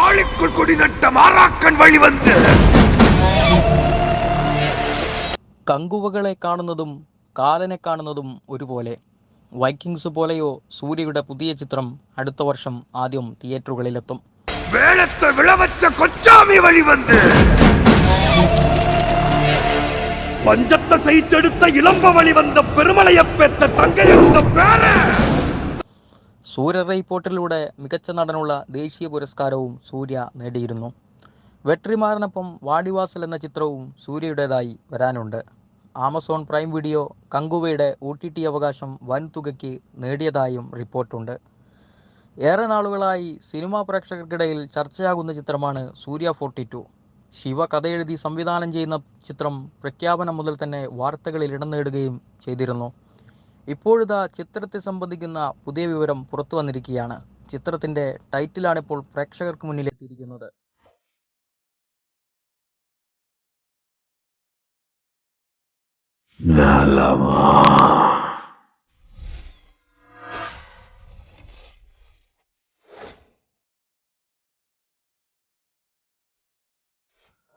ஆளுக்குள் கொடி நட்ட மாறாக்கன் வழி வந்து കങ്കുവകളെ കാണുന്നതും കാലനെ കാണുന്നതും ഒരുപോലെ വൈക്കിങ്സ് പോലെയോ സൂര്യയുടെ പുതിയ ചിത്രം അടുത്ത വർഷം ആദ്യം തിയേറ്ററുകളിലെത്തും வேளத்தை விழவச்ச கொச்சாமி வழி வந்து பஞ்சத்தை சகிச்செடுத்த இளம்ப வழி வந்த பெருமலையப்பெத்த தங்கையந்த பேர സൂര്യ റിപ്പോർട്ടിലൂടെ മികച്ച നടനുള്ള ദേശീയ പുരസ്കാരവും സൂര്യ നേടിയിരുന്നു. വെട്രിമാറിനൊപ്പം വാടിവാസൽ എന്ന ചിത്രവും സൂര്യയുടേതായി വരാനുണ്ട്. ആമസോൺ പ്രൈം വീഡിയോ കങ്കുവയുടെ ഒ ടി ടി അവകാശം വൻതുകയ്ക്ക് നേടിയതായും റിപ്പോർട്ടുണ്ട്. ഏറെ നാളുകളായി സിനിമാ പ്രേക്ഷകർക്കിടയിൽ ചർച്ചയാകുന്ന ചിത്രമാണ് സൂര്യ ഫോർട്ടി ടു. ശിവ കഥയെഴുതി സംവിധാനം ചെയ്യുന്ന ചിത്രം പ്രഖ്യാപനം മുതൽ തന്നെ വാർത്തകളിൽ ഇടം നേടുകയും ചെയ്തിരുന്നു. ഇപ്പോഴിതാ ചിത്രത്തെ സംബന്ധിക്കുന്ന പുതിയ വിവരം പുറത്തു വന്നിരിക്കുകയാണ്. ചിത്രത്തിന്റെ ടൈറ്റിലാണ് ഇപ്പോൾ പ്രേക്ഷകർക്ക് മുന്നിലെത്തിയിരിക്കുന്നത്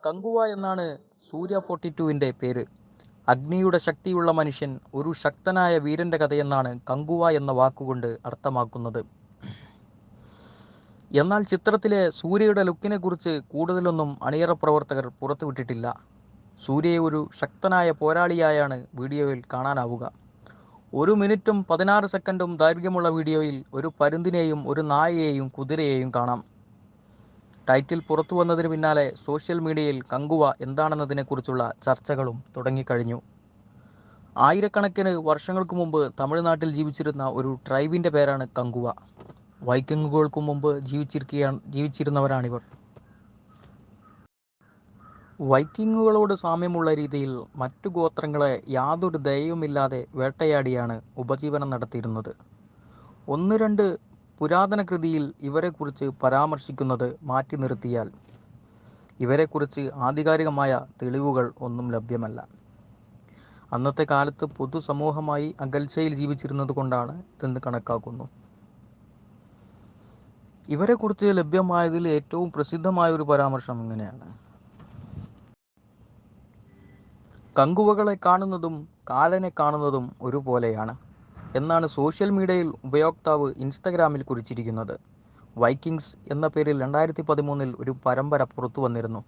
കങ്കുവ എന്നാണ് സൂര്യ ഫോർട്ടി ടുവിന്റെ പേര്. അഗ്നിയുടെ ശക്തിയുള്ള മനുഷ്യൻ ഒരു ശക്തനായ വീരന്റെ കഥയെന്നാണ് കങ്കുവ എന്ന വാക്കുകൊണ്ട് അർത്ഥമാക്കുന്നത്. എന്നാൽ ചിത്രത്തിലെ സൂര്യയുടെ ലുക്കിനെ കുറിച്ച് കൂടുതലൊന്നും അണിയറ പ്രവർത്തകർ പുറത്തുവിട്ടിട്ടില്ല. സൂര്യയെ ഒരു ശക്തനായ പോരാളിയായാണ് വീഡിയോയിൽ കാണാനാവുക. ഒരു മിനിറ്റും പതിനാറ് സെക്കൻഡും ദൈർഘ്യമുള്ള വീഡിയോയിൽ ഒരു പരുന്തിനെയും ഒരു നായയെയും കുതിരയെയും കാണാം. ടൈറ്റിൽ പുറത്തു വന്നതിന് പിന്നാലെ സോഷ്യൽ മീഡിയയിൽ കങ്കുവ എന്താണെന്നതിനെക്കുറിച്ചുള്ള ചർച്ചകളും തുടങ്ങിക്കഴിഞ്ഞു. ആയിരക്കണക്കിന് വർഷങ്ങൾക്ക് മുമ്പ് തമിഴ്നാട്ടിൽ ജീവിച്ചിരുന്ന ഒരു ട്രൈബിന്റെ പേരാണ് കങ്കുവ. വൈക്കിങ്ങുകൾക്ക് മുമ്പ് ജീവിച്ചിരിക്കുകയാണ് ജീവിച്ചിരുന്നവരാണിവർ. വൈക്കിങ്ങുകളോട് സാമ്യമുള്ള രീതിയിൽ മറ്റു ഗോത്രങ്ങളെ യാതൊരു ദയവുമില്ലാതെ വേട്ടയാടിയാണ് ഉപജീവനം നടത്തിയിരുന്നത്. ഒന്ന് രണ്ട് പുരാതന കൃതിയിൽ ഇവരെക്കുറിച്ച് പരാമർശിക്കുന്നത് മാറ്റി നിർത്തിയാൽ ഇവരെക്കുറിച്ച് ആധികാരികമായ തെളിവുകൾ ഒന്നും ലഭ്യമല്ല. അന്നത്തെ കാലത്ത് പൊതുസമൂഹമായി അകൽച്ചയിൽ ജീവിച്ചിരുന്നത് കൊണ്ടാണ് ഇതെന്ന് കണക്കാക്കുന്നു. ഇവരെക്കുറിച്ച് ലഭ്യമായതിൽ ഏറ്റവും പ്രസിദ്ധമായ ഒരു പരാമർശം ഇങ്ങനെയാണ്. കങ്കുവകളെ കാണുന്നതും കാലനെ കാണുന്നതും ഒരുപോലെയാണ്. എന്നാണ് സോഷ്യൽ മീഡിയയിൽ ഉപയോക്താവ് ഇൻസ്റ്റഗ്രാമിൽ കുറിച്ചിരിക്കുന്നത്. വൈക്കിങ്സ് എന്ന പേരിൽ രണ്ടായിരത്തി പതിമൂന്നിൽ ഒരു പരമ്പര പുറത്തു വന്നിരുന്നു.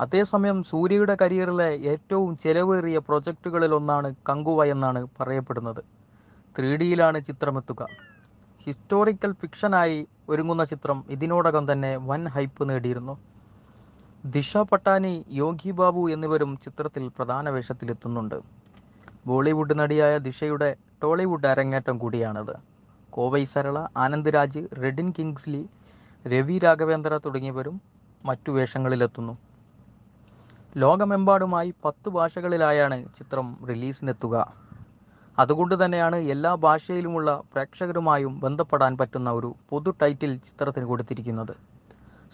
അതേസമയം സൂര്യയുടെ കരിയറിലെ ഏറ്റവും ചെലവേറിയ പ്രൊജക്റ്റുകളിലൊന്നാണ് കങ്കുവ എന്നാണ് പറയപ്പെടുന്നത്. ത്രീ ഡിയിലാണ് ചിത്രമെത്തുക. ഹിസ്റ്റോറിക്കൽ ഫിക്ഷനായി ഒരുങ്ങുന്ന ചിത്രം ഇതിനോടകം തന്നെ വൻ ഹൈപ്പ് നേടിയിരുന്നു. ദിശ പട്ടാനി യോഗി ബാബു എന്നിവരും ചിത്രത്തിൽ പ്രധാന വേഷത്തിലെത്തുന്നുണ്ട്. ബോളിവുഡ് നടിയായ ദിശയുടെ ടോളിവുഡ് അരങ്ങേറ്റം കൂടിയാണത്. കോവൈ സരള ആനന്ദ് രാജ് റെഡിൻ കിങ്സ്ലി രവി രാഘവേന്ദ്ര തുടങ്ങിയവരും മറ്റു വേഷങ്ങളിലെത്തുന്നു. ലോകമെമ്പാടുമായി പത്ത് ഭാഷകളിലായാണ് ചിത്രം റിലീസിനെത്തുക. അതുകൊണ്ട് തന്നെയാണ് എല്ലാ ഭാഷയിലുമുള്ള പ്രേക്ഷകരുമായും ബന്ധപ്പെടാൻ പറ്റുന്ന ഒരു പൊതു ടൈറ്റിൽ ചിത്രത്തിന് കൊടുത്തിരിക്കുന്നത്.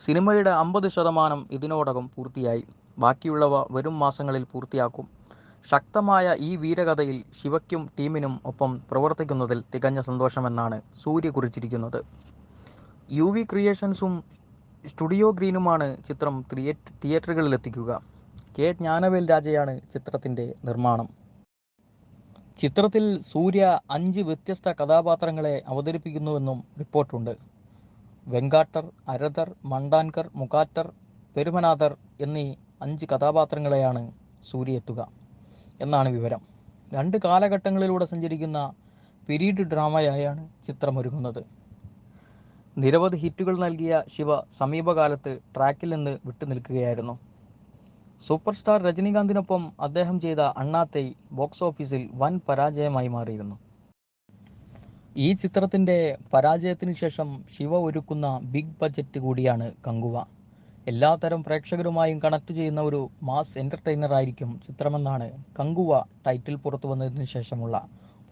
സിനിമയുടെ അമ്പത് ശതമാനം ഇതിനോടകം പൂർത്തിയായി. ബാക്കിയുള്ളവ വരും മാസങ്ങളിൽ പൂർത്തിയാക്കും. ശക്തമായ ഈ വീരകഥയിൽ ശിവയ്ക്കും ടീമിനും ഒപ്പം പ്രവർത്തിക്കുന്നതിൽ തികഞ്ഞ സന്തോഷമെന്നാണ് സൂര്യ കുറിച്ചിരിക്കുന്നത്. യു വി ക്രിയേഷൻസും സ്റ്റുഡിയോ ഗ്രീനുമാണ് ചിത്രം തിയേറ്റ തിയേറ്ററുകളിൽ എത്തിക്കുക കെ ജ്ഞാനവേൽ രാജയാണ് ചിത്രത്തിന്റെ നിർമ്മാണം. ചിത്രത്തിൽ സൂര്യ അഞ്ച് വ്യത്യസ്ത കഥാപാത്രങ്ങളെ അവതരിപ്പിക്കുന്നുവെന്നും റിപ്പോർട്ടുണ്ട്. വെങ്കാട്ടർ അരതർ മണ്ടാൻകർ മുക്കാറ്റർ പെരുമനാഥർ എന്നീ അഞ്ച് കഥാപാത്രങ്ങളെയാണ് സൂര്യ എത്തുക എന്നാണ് വിവരം. രണ്ട് കാലഘട്ടങ്ങളിലൂടെ സഞ്ചരിക്കുന്ന പിരീഡ് ഡ്രാമയായാണ് ചിത്രമൊരുങ്ങുന്നത്. നിരവധി ഹിറ്റുകൾ നൽകിയ ശിവ സമീപകാലത്ത് ട്രാക്കിൽ നിന്ന് വിട്ടുനിൽക്കുകയായിരുന്നു. സൂപ്പർ സ്റ്റാർ രജനീകാന്തിനൊപ്പം അദ്ദേഹം ചെയ്ത അണ്ണാത്തൈ ബോക്സ് ഓഫീസിൽ വൻ പരാജയമായി മാറിയിരുന്നു. ഈ ചിത്രത്തിന്റെ പരാജയത്തിന് ശേഷം ശിവ ഒരുക്കുന്ന ബിഗ് ബജറ്റ് കൂടിയാണ് കങ്കുവ. എല്ലാത്തരം പ്രേക്ഷകരുമായും കണക്ട് ചെയ്യുന്ന ഒരു മാസ് എന്റർടൈനർ ആയിരിക്കും ചിത്രമെന്നാണ് കങ്കുവ ടൈറ്റിൽ പുറത്തു വന്നതിന് ശേഷമുള്ള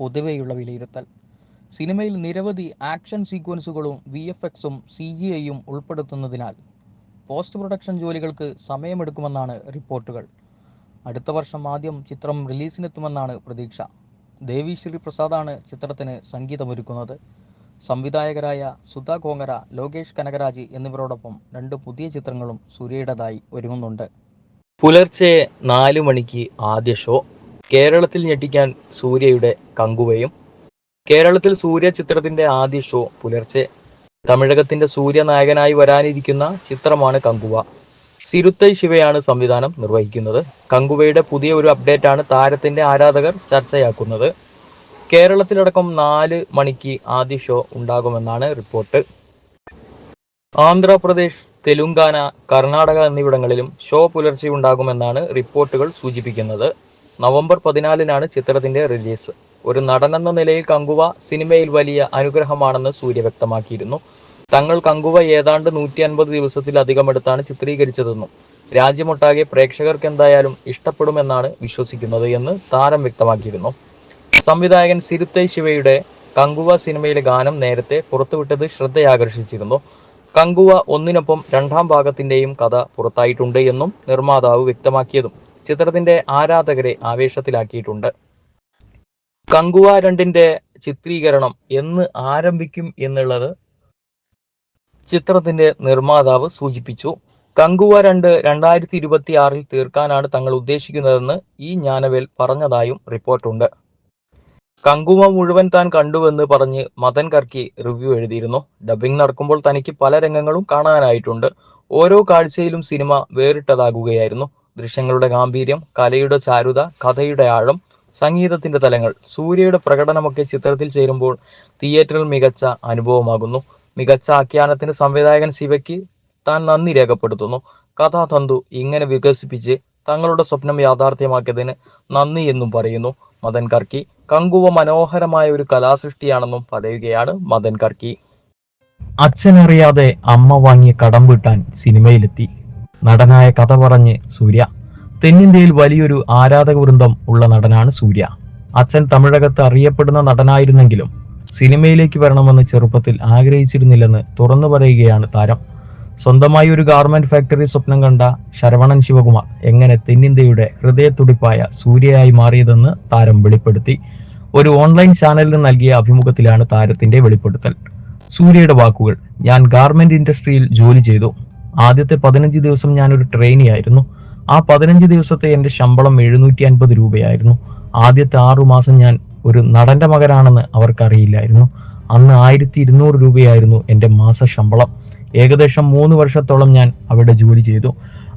പൊതുവെയുള്ള വിലയിരുത്തൽ. സിനിമയിൽ നിരവധി ആക്ഷൻ സീക്വൻസുകളും വി എഫ് എക്സും സി ജി ഐയും ഉൾപ്പെടുത്തുന്നതിനാൽ പോസ്റ്റ് പ്രൊഡക്ഷൻ ജോലികൾക്ക് സമയമെടുക്കുമെന്നാണ് റിപ്പോർട്ടുകൾ. അടുത്ത വർഷം ആദ്യം ചിത്രം റിലീസിനെത്തുമെന്നാണ് പ്രതീക്ഷ. ദേവി ശ്രീ പ്രസാദാണ് ചിത്രത്തിന് സംഗീതമൊരുക്കുന്നത്. സംവിധായകരായ സുധ കോങ്ങര ലോകേഷ് കനകരാജ് എന്നിവരോടൊപ്പം രണ്ട് പുതിയ ചിത്രങ്ങളും സൂര്യയുടേതായി ഒരുങ്ങുന്നുണ്ട്. പുലർച്ചെ നാലു മണിക്ക് ആദ്യ ഷോ. കേരളത്തിൽ ഞെട്ടിക്കാൻ സൂര്യയുടെ കങ്കുവയും. കേരളത്തിൽ സൂര്യ ചിത്രത്തിന്റെ ആദ്യ ഷോ പുലർച്ചെ. തമിഴകത്തിന്റെ സൂര്യ നായകനായി വരാനിരിക്കുന്ന ചിത്രമാണ് കങ്കുവ. സിരുത്തൈ ശിവയാണ് സംവിധാനം നിർവഹിക്കുന്നത്. കങ്കുവയുടെ പുതിയ ഒരു അപ്ഡേറ്റ് ആണ് താരത്തിന്റെ ആരാധകർ ചർച്ചയാക്കുന്നത്. കേരളത്തിലടക്കം നാല് മണിക്ക് ആദ്യ ഷോ ഉണ്ടാകുമെന്നാണ് റിപ്പോർട്ട്. ആന്ധ്രാപ്രദേശ് തെലുങ്കാന കർണാടക എന്നിവിടങ്ങളിലും ഷോ പുലർച്ചെ ഉണ്ടാകുമെന്നാണ് റിപ്പോർട്ടുകൾ സൂചിപ്പിക്കുന്നത്. നവംബർ പതിനാലിനാണ് ചിത്രത്തിന്റെ റിലീസ്. ഒരു നടനെന്ന നിലയിൽ കങ്കുവ സിനിമയിൽ വലിയ അനുഗ്രഹമാണെന്ന് സൂര്യ വ്യക്തമാക്കിയിരുന്നു. തങ്ങൾ കങ്കുവ ഏതാണ്ട് നൂറ്റി അൻപത് ദിവസത്തിലധികം എടുത്താണ് ചിത്രീകരിച്ചതെന്നും രാജ്യമൊട്ടാകെ പ്രേക്ഷകർക്ക് എന്തായാലും ഇഷ്ടപ്പെടുമെന്നാണ് വിശ്വസിക്കുന്നത് എന്ന് താരം വ്യക്തമാക്കിയിരുന്നു. സംവിധായകൻ സിരുത്തൈ ശിവയുടെ കങ്കുവ സിനിമയിലെ ഗാനം നേരത്തെ പുറത്തുവിട്ടത് ശ്രദ്ധയാകർഷിച്ചിരുന്നു. കങ്കുവ ഒന്നിനൊപ്പം രണ്ടാം ഭാഗത്തിന്റെയും കഥ പുറത്തായിട്ടുണ്ട് എന്നും നിർമ്മാതാവ് വ്യക്തമാക്കിയതും ചിത്രത്തിന്റെ ആരാധകരെ ആവേശത്തിലാക്കിയിട്ടുണ്ട്. കങ്കുവ രണ്ടിന്റെ ചിത്രീകരണം എന്ന് ആരംഭിക്കും എന്നുള്ളത് ചിത്രത്തിന്റെ നിർമ്മാതാവ് സൂചിപ്പിച്ചു. കങ്കുവ രണ്ട് രണ്ടായിരത്തി ഇരുപത്തി ആറിൽ തീർക്കാനാണ് തങ്ങൾ ഉദ്ദേശിക്കുന്നതെന്ന് ഈ ഞാനവേൽ പറഞ്ഞതായും റിപ്പോർട്ടുണ്ട്. കങ്കുവ മുഴുവൻ താൻ കണ്ടുവെന്ന് പറഞ്ഞ് മദൻ കർക്കി റിവ്യൂ എഴുതിയിരുന്നു. ഡബിംഗ് നടക്കുമ്പോൾ തനിക്ക് പല രംഗങ്ങളും കാണാനായിട്ടുണ്ട്. ഓരോ കാഴ്ചയിലും സിനിമ വേറിട്ടതാകുകയായിരുന്നു. ദൃശ്യങ്ങളുടെ ഗാംഭീര്യം കലയുടെ ചാരുത കഥയുടെ ആഴം സംഗീതത്തിന്റെ തലങ്ങൾ സൂര്യയുടെ പ്രകടനമൊക്കെ ചിത്രത്തിൽ ചേരുമ്പോൾ തിയേറ്ററിൽ മികച്ച അനുഭവമാകുന്നു. മികച്ച ആഖ്യാനത്തിന് സംവിധായകൻ ശിവയ്ക്ക് താൻ നന്ദി രേഖപ്പെടുത്തുന്നു. കഥാതന്തു ഇങ്ങനെ വികസിപ്പിച്ച് തങ്ങളുടെ സ്വപ്നം യാഥാർത്ഥ്യമാക്കിയതിന് നന്ദി എന്നും പറയുന്നു. മദൻ കർക്കി കങ്കുവ മനോഹരമായ ഒരു കലാസൃഷ്ടിയാണെന്നും പറയുകയാണ് മദൻ കർക്കി. അച്ഛനറിയാതെ അമ്മ വാങ്ങിയ കടം വീട്ടാൻ സിനിമയിലെത്തി. നടനായ കഥ പറഞ്ഞ് സൂര്യ. തെന്നിന്ത്യയിൽ വലിയൊരു ആരാധക വൃന്ദം ഉള്ള നടനാണ് സൂര്യ. അച്ഛൻ തമിഴകത്ത് അറിയപ്പെടുന്ന നടനായിരുന്നെങ്കിലും സിനിമയിലേക്ക് വരണമെന്ന് ചെറുപ്പത്തിൽ ആഗ്രഹിച്ചിരുന്നില്ലെന്ന് തുറന്നു പറയുകയാണ് താരം. സ്വന്തമായി ഒരു ഗാർമെന്റ് ഫാക്ടറി സ്വപ്നം കണ്ട ശരവണൻ ശിവകുമാർ എങ്ങനെ തെന്നിന്ത്യയുടെ ഹൃദയത്തുടിപ്പായ സൂര്യയായി മാറിയതെന്ന് താരം വെളിപ്പെടുത്തി. ഒരു ഓൺലൈൻ ചാനലിന് നൽകിയ അഭിമുഖത്തിലാണ് താരത്തിന്റെ വെളിപ്പെടുത്തൽ. സൂര്യയുടെ വാക്കുകൾ ഞാൻ ഗാർമെന്റ് ഇൻഡസ്ട്രിയിൽ ജോലി ചെയ്തു. ആദ്യത്തെ പതിനഞ്ച് ദിവസം ഞാൻ ഒരു ട്രെയിനി ആയിരുന്നു. ആ പതിനഞ്ച് ദിവസത്തെ എന്റെ ശമ്പളം എഴുന്നൂറ്റി അൻപത് രൂപയായിരുന്നു. ആദ്യത്തെ ആറു മാസം ഞാൻ ഒരു നടന്റെ മകനാണെന്ന് അവർക്കറിയില്ലായിരുന്നു. അന്ന് ആയിരത്തി ഇരുന്നൂറ് രൂപയായിരുന്നു എന്റെ മാസ ശമ്പളം. ഏകദേശം മൂന്ന് വർഷത്തോളം ഞാൻ അവിടെ ജോലി ചെയ്തു.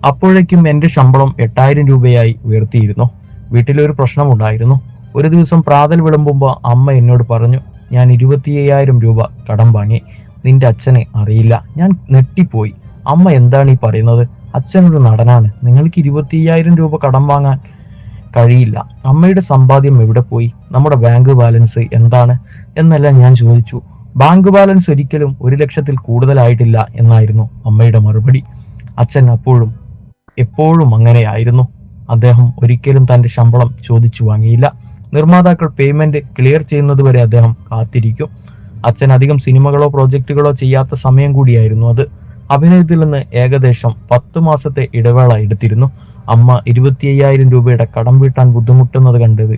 അപ്പോഴേക്കും എന്റെ ശമ്പളം എട്ടായിരം രൂപയായി ഉയർത്തിയിരുന്നു. വീട്ടിലൊരു പ്രശ്നമുണ്ടായിരുന്നു. ഒരു ദിവസം പ്രാതൽ വിളമ്പുമ്പോൾ അമ്മ എന്നോട് പറഞ്ഞു ഞാൻ ഇരുപത്തി അയ്യായിരം രൂപ കടം വാങ്ങി. നിന്റെ അച്ഛനെ അറിയില്ല. ഞാൻ നെട്ടിപ്പോയി അമ്മ എന്താണ് ഈ പറയുന്നത്? അച്ഛനൊരു നടനാണ്. നിങ്ങൾക്ക് ഇരുപത്തി അയ്യായിരം രൂപ കടം വാങ്ങാൻ കഴിയില്ല. അമ്മയുടെ സമ്പാദ്യം എവിടെ പോയി? നമ്മുടെ ബാങ്ക് ബാലൻസ് എന്താണ്? എന്നെല്ലാം ഞാൻ ചോദിച്ചു. ബാങ്ക് ബാലൻസ് ഒരിക്കലും ഒരു ലക്ഷത്തിൽ കൂടുതലായിട്ടില്ല എന്നായിരുന്നു അമ്മയുടെ മറുപടി. അച്ഛൻ അപ്പോഴും എപ്പോഴും അങ്ങനെയായിരുന്നു. അദ്ദേഹം ഒരിക്കലും തന്റെ ശമ്പളം ചോദിച്ചു വാങ്ങിയില്ല. നിർമ്മാതാക്കൾ പേയ്മെന്റ് ക്ലിയർ ചെയ്യുന്നതുവരെ അദ്ദേഹം കാത്തിരിക്കും. അച്ഛൻ അധികം സിനിമകളോ പ്രോജക്റ്റുകളോ ചെയ്യാത്ത സമയം കൂടിയായിരുന്നു അത്. അഭിനയത്തിൽ നിന്ന് ഏകദേശം പത്ത് മാസത്തെ ഇടവേള എടുത്തിരുന്നു. അമ്മ ഇരുപത്തി അയ്യായിരം രൂപയുടെ കടം വീട്ടാൻ ബുദ്ധിമുട്ടുന്നത് കണ്ടത്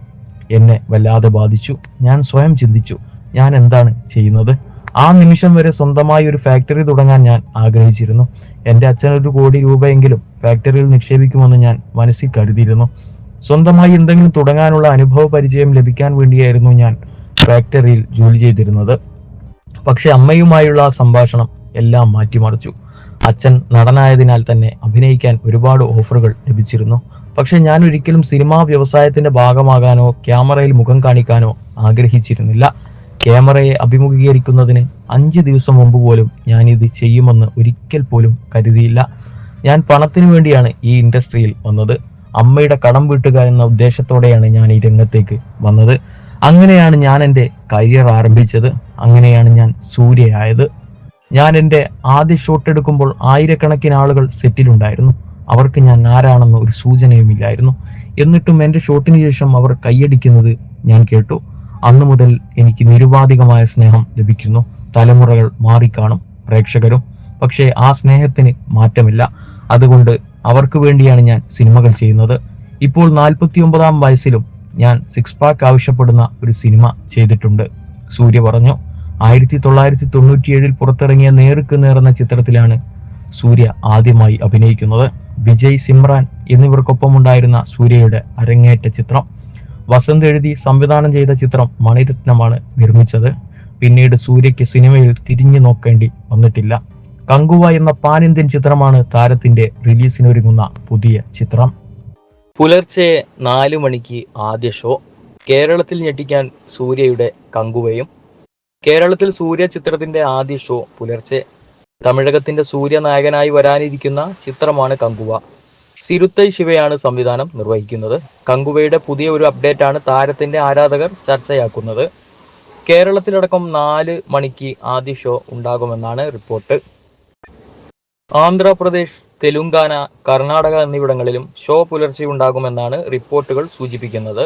എന്നെ വല്ലാതെ ബാധിച്ചു. ഞാൻ സ്വയം ചിന്തിച്ചു ഞാൻ എന്താണ് ചെയ്യുന്നത്? ആ നിമിഷം വരെ സ്വന്തമായി ഒരു ഫാക്ടറി തുടങ്ങാൻ ഞാൻ ആഗ്രഹിച്ചിരുന്നു. എന്റെ അച്ഛൻ ഒരു കോടി രൂപയെങ്കിലും ഫാക്ടറിയിൽ നിക്ഷേപിക്കുമെന്ന് ഞാൻ മനസ്സിൽ കരുതിയിരുന്നു. സ്വന്തമായി എന്തെങ്കിലും തുടങ്ങാനുള്ള അനുഭവ പരിചയം ലഭിക്കാൻ വേണ്ടിയായിരുന്നു ഞാൻ ഫാക്ടറിയിൽ ജോലി ചെയ്തിരുന്നത്. പക്ഷെ അമ്മയുമായുള്ള ആ സംഭാഷണം എല്ലാം മാറ്റിമറിച്ചു. അച്ഛൻ നടനായതിനാൽ തന്നെ അഭിനയിക്കാൻ ഒരുപാട് ഓഫറുകൾ ലഭിച്ചിരുന്നു. പക്ഷെ ഞാൻ ഒരിക്കലും സിനിമാ വ്യവസായത്തിന്റെ ഭാഗമാകാനോ ക്യാമറയിൽ മുഖം കാണിക്കാനോ ആഗ്രഹിച്ചിരുന്നില്ല. ക്യാമറയെ അഭിമുഖീകരിക്കുന്നതിന് അഞ്ച് ദിവസം മുമ്പ് പോലും ഞാൻ ഇത് ചെയ്യുമെന്ന് ഒരിക്കൽ പോലും കരുതിയില്ല. ഞാൻ പണത്തിനു വേണ്ടിയാണ് ഈ ഇൻഡസ്ട്രിയിൽ വന്നത്. അമ്മയുടെ കടം വീട്ടുക എന്ന ഉദ്ദേശത്തോടെയാണ് ഞാൻ ഈ രംഗത്തേക്ക് വന്നത്. അങ്ങനെയാണ് ഞാൻ എന്റെ കരിയർ ആരംഭിച്ചത്. അങ്ങനെയാണ് ഞാൻ സൂര്യയായത്. ഞാൻ എന്റെ ആദ്യ ഷോട്ട് എടുക്കുമ്പോൾ ആയിരക്കണക്കിന് ആളുകൾ സെറ്റിലുണ്ടായിരുന്നു. അവർക്ക് ഞാൻ ആരാണെന്ന് ഒരു സൂചനയുമില്ലായിരുന്നു. എന്നിട്ടും എന്റെ ഷോട്ടിന് ശേഷം അവർ കൈയടിക്കുന്നത് ഞാൻ കേട്ടു. അന്നു മുതൽ എനിക്ക് നിരുപാധികമായ സ്നേഹം ലഭിക്കുന്നു. തലമുറകൾ മാറിക്കാണും പ്രേക്ഷകരും. പക്ഷേ ആ സ്നേഹത്തിന് മാറ്റമില്ല. അതുകൊണ്ട് അവർക്ക് വേണ്ടിയാണ് ഞാൻ സിനിമകൾ ചെയ്യുന്നത്. ഇപ്പോൾ നാൽപ്പത്തി ഒമ്പതാം വയസ്സിലും ഞാൻ സിക്സ് പാക്ക് ആവശ്യപ്പെടുന്ന ഒരു സിനിമ ചെയ്തിട്ടുണ്ട്. സൂര്യ പറഞ്ഞു ആയിരത്തി തൊള്ളായിരത്തി തൊണ്ണൂറ്റിയേഴിൽ പുറത്തിറങ്ങിയ നേർക്ക് നേർന്ന ചിത്രത്തിലാണ് സൂര്യ ആദ്യമായി അഭിനയിക്കുന്നത്. വിജയ് സിമ്രാൻ എന്നിവർക്കൊപ്പമുണ്ടായിരുന്ന സൂര്യയുടെ അരങ്ങേറ്റ ചിത്രം. വസന്ത് എഴുതി സംവിധാനം ചെയ്ത ചിത്രം മണിരത്നമാണ് നിർമ്മിച്ചത്. പിന്നീട് സൂര്യയ്ക്ക് സിനിമയിൽ തിരിഞ്ഞു നോക്കേണ്ടി വന്നിട്ടില്ല. കങ്കുവ എന്ന പാൻ ഇന്ത്യൻ ചിത്രമാണ് താരത്തിന്റെ റിലീസിനൊരുങ്ങുന്ന പുതിയ ചിത്രം. പുലർച്ചെ നാലു മണിക്ക് ആദ്യ ഷോ. കേരളത്തിൽ ഞെട്ടിക്കാൻ സൂര്യയുടെ കങ്കുവയും. കേരളത്തിൽ സൂര്യ ചിത്രത്തിന്റെ ആദ്യ ഷോ പുലർച്ചെ. തമിഴകത്തിന്റെ സൂര്യ നായകനായി വരാനിരിക്കുന്ന ചിത്രമാണ് കങ്കുവ. സിരുത്തൈ ശിവയാണ് സംവിധാനം നിർവഹിക്കുന്നത്. കങ്കുവയുടെ പുതിയ ഒരു അപ്ഡേറ്റ് ആണ് താരത്തിന്റെ ആരാധകർ ചർച്ചയാക്കുന്നത്. കേരളത്തിലടക്കം നാല് മണിക്ക് ആദ്യ ഷോ ഉണ്ടാകുമെന്നാണ് റിപ്പോർട്ട് ആന്ധ്രാപ്രദേശ് തെലുങ്കാന കർണാടക എന്നിവിടങ്ങളിലും ഷോ പുലർച്ചെ ഉണ്ടാകുമെന്നാണ് റിപ്പോർട്ടുകൾ സൂചിപ്പിക്കുന്നത്.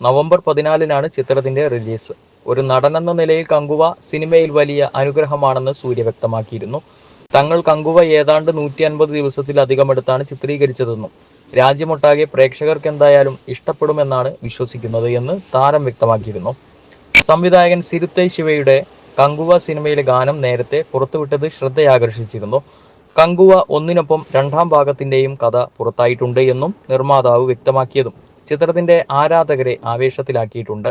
നവംബർ പതിനാലിനാണ് ചിത്രത്തിന്റെ റിലീസ് ഒരു നടനെന്ന നിലയിൽ കങ്കുവ സിനിമയിൽ വലിയ അനുഗ്രഹമാണെന്ന് സൂര്യ വ്യക്തമാക്കിയിരുന്നു. തങ്ങൾ കങ്കുവ ഏതാണ്ട് നൂറ്റി അൻപത് ദിവസത്തിലധികം എടുത്താണ് ചിത്രീകരിച്ചതെന്നും രാജ്യമൊട്ടാകെ പ്രേക്ഷകർക്ക് എന്തായാലും ഇഷ്ടപ്പെടുമെന്നാണ് വിശ്വസിക്കുന്നത് എന്ന് താരം വ്യക്തമാക്കിയിരുന്നു. സംവിധായകൻ സിരുത്തൈ ശിവയുടെ കങ്കുവ സിനിമയിലെ ഗാനം നേരത്തെ പുറത്തുവിട്ടത് ശ്രദ്ധയാകർഷിച്ചിരുന്നു. കങ്കുവ ഒന്നിനൊപ്പം രണ്ടാം ഭാഗത്തിന്റെയും കഥ പുറത്തായിട്ടുണ്ട് എന്നും നിർമ്മാതാവ് വ്യക്തമാക്കിയതും ചിത്രത്തിന്റെ ആരാധകരെ ആവേശത്തിലാക്കിയിട്ടുണ്ട്.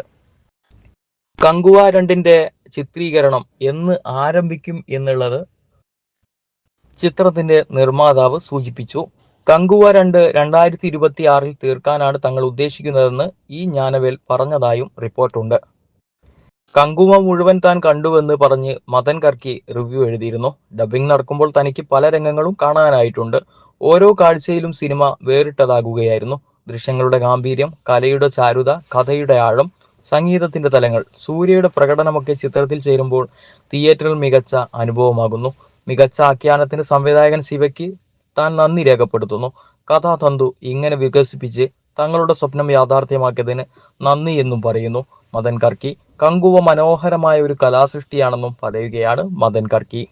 കങ്കുവ രണ്ടിന്റെ ചിത്രീകരണം എന്ന് ആരംഭിക്കും എന്നുള്ളത് ചിത്രത്തിന്റെ നിർമ്മാതാവ് സൂചിപ്പിച്ചു. കങ്കുവ രണ്ട് രണ്ടായിരത്തി ഇരുപത്തി ആറിൽ തീർക്കാനാണ് തങ്ങൾ ഉദ്ദേശിക്കുന്നതെന്ന് ഈ ജ്ഞാനവേൽ പറഞ്ഞതായും റിപ്പോർട്ടുണ്ട്. കങ്കുമ മുഴുവൻ താൻ കണ്ടുവെന്ന് പറഞ്ഞ് മദൻ കർക്കി റിവ്യൂ എഴുതിയിരുന്നു. ഡബിംഗ് നടക്കുമ്പോൾ തനിക്ക് പല രംഗങ്ങളും കാണാനായിട്ടുണ്ട്. ഓരോ കാഴ്ചയിലും സിനിമ വേറിട്ടതാകുകയായിരുന്നു. ദൃശ്യങ്ങളുടെ ഗാംഭീര്യം കലയുടെ ചാരുത കഥയുടെ ആഴം സംഗീതത്തിന്റെ തലങ്ങൾ സൂര്യയുടെ പ്രകടനമൊക്കെ ചിത്രത്തിൽ ചേരുമ്പോൾ തിയേറ്ററിൽ മികച്ച അനുഭവമാകുന്നു. മികച്ച ആഖ്യാനത്തിന് സംവിധായകൻ ശിവയ്ക്ക് താൻ നന്ദി രേഖപ്പെടുത്തുന്നു. കഥാതന്തു ഇങ്ങനെ വികസിപ്പിച്ച് തങ്ങളുടെ സ്വപ്നം യാഥാർത്ഥ്യമാക്കിയതിന് നന്ദി എന്നും പറയുന്നു. മദൻ കർക്കി കങ്കുവ മനോഹരമായ ഒരു കലാസൃഷ്ടിയാണെന്നും പറയുകയാണ് മദൻ കർക്കി.